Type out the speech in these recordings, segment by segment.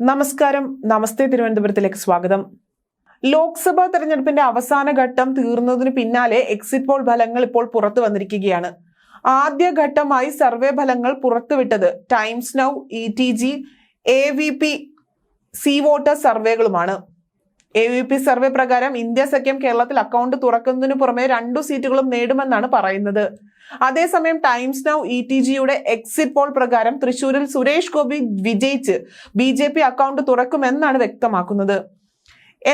നമസ്കാരം. നമസ്തേ തിരുവനന്തപുരത്തിലേക്ക് സ്വാഗതം. ലോക്സഭാ തെരഞ്ഞെടുപ്പിന്റെ അവസാന ഘട്ടം തീർന്നതിന് പിന്നാലെ എക്സിറ്റ് പോൾ ഫലങ്ങൾ ഇപ്പോൾ പുറത്തു വന്നിരിക്കുകയാണ്. ആദ്യഘട്ടമായി സർവേ ഫലങ്ങൾ പുറത്തുവിട്ടത് Times Now E T G A V P C voter സർവേകളുമാണ്. A V P survey പ്രകാരം ഇന്ത്യ സഖ്യം കേരളത്തിൽ അക്കൗണ്ട് തുറക്കുന്നതിന് പുറമെ രണ്ടു സീറ്റുകളും നേടുമെന്നാണ് പറയുന്നത്. അതേസമയം ടൈംസ് നൗ ഇ ടി ജിയുടെ എക്സിറ്റ് പോൾ പ്രകാരം തൃശൂരിൽ സുരേഷ് ഗോപി വിജയിച്ച് ബി ജെ പി അക്കൗണ്ട് തുറക്കുമെന്നാണ് വ്യക്തമാക്കുന്നത്.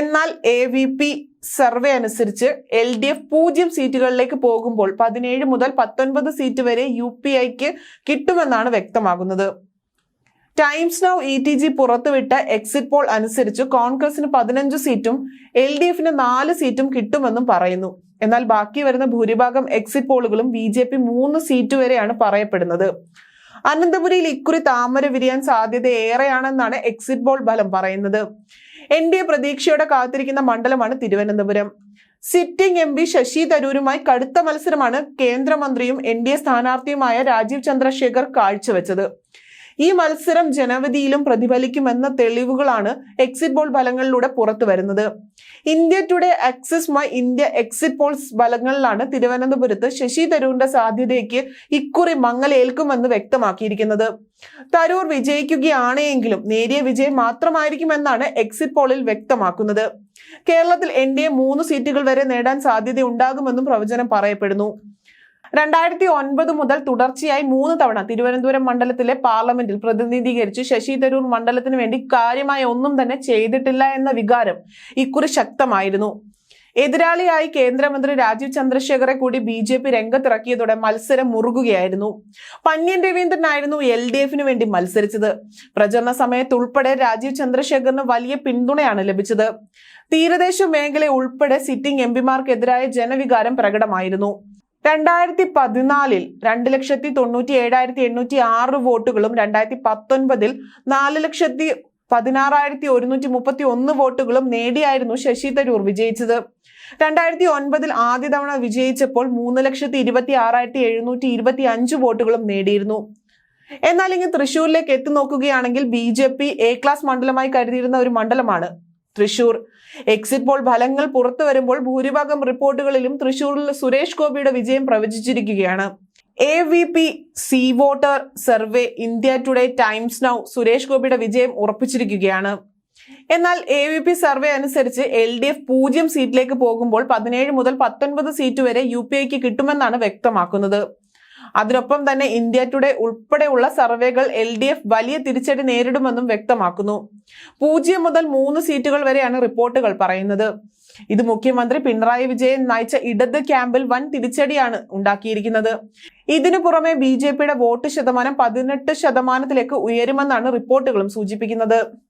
എന്നാൽ എ വി പി സർവേ അനുസരിച്ച് എൽ ഡി എഫ് പൂജ്യം സീറ്റുകളിലേക്ക് പോകുമ്പോൾ പതിനേഴ് മുതൽ പത്തൊൻപത് സീറ്റ് വരെ യു പി ഐക്ക് കിട്ടുമെന്നാണ് വ്യക്തമാകുന്നത്. Times Now E T G പുറത്തുവിട്ട എക്സിറ്റ് പോൾ അനുസരിച്ച് കോൺഗ്രസിന് പതിനഞ്ച് സീറ്റും എൽ ഡി എഫിന് നാല് സീറ്റും കിട്ടുമെന്നും പറയുന്നു. എന്നാൽ ബാക്കി വരുന്ന ഭൂരിഭാഗം എക്സിറ്റ് പോളുകളും ബി ജെ പി മൂന്ന് സീറ്റ് വരെയാണ് പറയപ്പെടുന്നത്. അനന്തപുരിയിൽ ഇക്കുറി താമര വിരിയാൻ സാധ്യത ഏറെയാണെന്നാണ് എക്സിറ്റ് പോൾ ഫലം പറയുന്നത്. എൻ ഡി എ പ്രതീക്ഷയോടെ കാത്തിരിക്കുന്ന മണ്ഡലമാണ് Thiruvananthapuram. Sitting M P Shashi തരൂരുമായി കടുത്ത മത്സരമാണ് കേന്ദ്രമന്ത്രിയും എൻ ഡി എ സ്ഥാനാർത്ഥിയുമായ രാജീവ് ചന്ദ്രശേഖർ കാഴ്ചവെച്ചത്. ഈ മത്സരം ജനവധിയിലും പ്രതിഫലിക്കുമെന്ന തെളിവുകളാണ് എക്സിറ്റ് പോൾ ഫലങ്ങളിലൂടെ പുറത്തു വരുന്നത്. India Today Axis My India exit polls ഫലങ്ങളിലാണ് തിരുവനന്തപുരത്ത് ശശി തരൂരിന്റെ സാധ്യതയ്ക്ക് ഇക്കുറി മങ്ങലേൽക്കുമെന്ന് വ്യക്തമാക്കിയിരിക്കുന്നത്. തരൂർ വിജയിക്കുകയാണെങ്കിലും നേരിയ വിജയം മാത്രമായിരിക്കുമെന്നാണ് എക്സിറ്റ് പോളിൽ വ്യക്തമാക്കുന്നത്. കേരളത്തിൽ എൻ ഡി എ മൂന്ന് സീറ്റുകൾ വരെ നേടാൻ സാധ്യത സാധ്യതയുണ്ടാകുമെന്നും പ്രവചനം പറയപ്പെടുന്നു. രണ്ടായിരത്തി ഒൻപത് മുതൽ തുടർച്ചയായി മൂന്ന് തവണ തിരുവനന്തപുരം മണ്ഡലത്തിലെ പാർലമെന്റിൽ പ്രതിനിധീകരിച്ച് ശശി തരൂർ മണ്ഡലത്തിന് വേണ്ടി കാര്യമായ ഒന്നും തന്നെ ചെയ്തിട്ടില്ല എന്ന വികാരം ഇക്കുറി ശക്തമായിരുന്നു. എതിരാളിയായി കേന്ദ്രമന്ത്രി രാജീവ് ചന്ദ്രശേഖറെ കൂടി ബി ജെ പി രംഗത്തിറക്കിയതോടെ മത്സരം മുറുകുകയായിരുന്നു. പന്ന്യൻ രവീന്ദ്രനായിരുന്നു എൽ ഡി എഫിന് വേണ്ടി മത്സരിച്ചത്. പ്രചരണ സമയത്ത് ഉൾപ്പെടെ രാജീവ് ചന്ദ്രശേഖറിന് വലിയ പിന്തുണയാണ് ലഭിച്ചത്. തീരദേശ മേഖല ഉൾപ്പെടെ സിറ്റിംഗ് എം പിമാർക്കെതിരായ ജനവികാരം പ്രകടമായിരുന്നു. രണ്ടായിരത്തി പതിനാലിൽ രണ്ട് ലക്ഷത്തി തൊണ്ണൂറ്റി ഏഴായിരത്തി എണ്ണൂറ്റി ആറ് വോട്ടുകളും രണ്ടായിരത്തി പത്തൊൻപതിൽ നാല് ലക്ഷത്തി പതിനാറായിരത്തി ഒരുന്നൂറ്റി മുപ്പത്തി ഒന്ന് വോട്ടുകളും നേടിയായിരുന്നു ശശി തരൂർ വിജയിച്ചത്. രണ്ടായിരത്തി ഒൻപതിൽ ആദ്യ തവണ വിജയിച്ചപ്പോൾ മൂന്ന് ലക്ഷത്തി ഇരുപത്തി ആറായിരത്തി എഴുന്നൂറ്റി ഇരുപത്തി അഞ്ച് വോട്ടുകളും നേടിയിരുന്നു. എന്നാൽ ഇനി തൃശ്ശൂരിലേക്ക് എത്തി നോക്കുകയാണെങ്കിൽ B J P A class മണ്ഡലമായി കരുതിയിരുന്ന ഒരു മണ്ഡലമാണ്. തൃശൂർ. എക്സിറ്റ് പോൾ ഫലങ്ങൾ പുറത്തു വരുമ്പോൾ ഭൂരിഭാഗം റിപ്പോർട്ടുകളിലും തൃശൂരിൽ സുരേഷ് ഗോപിയുടെ വിജയം പ്രവചിച്ചിരിക്കുകയാണ്. A V P C voter survey India Today Times Now Suresh ഗോപിയുടെ വിജയം ഉറപ്പിച്ചിരിക്കുകയാണ്. എന്നാൽ എ വി പി സർവേ അനുസരിച്ച് എൽ ഡി എഫ് പൂജ്യം സീറ്റിലേക്ക് പോകുമ്പോൾ പതിനേഴ് മുതൽ പത്തൊൻപത് സീറ്റ് വരെ യു പി ഐക്ക് കിട്ടുമെന്നാണ് വ്യക്തമാക്കുന്നത്. അതിനൊപ്പം തന്നെ ഇന്ത്യ ടുഡേ ഉൾപ്പെടെയുള്ള സർവേകൾ എൽ ഡി എഫ് വലിയ തിരിച്ചടി നേരിടുമെന്നും വ്യക്തമാക്കുന്നു. പൂജ്യം മുതൽ മൂന്ന് സീറ്റുകൾ വരെയാണ് റിപ്പോർട്ടുകൾ പറയുന്നത്. ഇത് മുഖ്യമന്ത്രി പിണറായി വിജയൻ നയിച്ച ഇടത് ക്യാമ്പിൽ വൻ തിരിച്ചടിയാണ് ഉണ്ടാക്കിയിരിക്കുന്നത്. ഇതിനു പുറമെ ബി ജെ പിയുടെ വോട്ട് ശതമാനം പതിനെട്ട് ശതമാനത്തിലേക്ക് ഉയരുമെന്നാണ് റിപ്പോർട്ടുകളും സൂചിപ്പിക്കുന്നത്.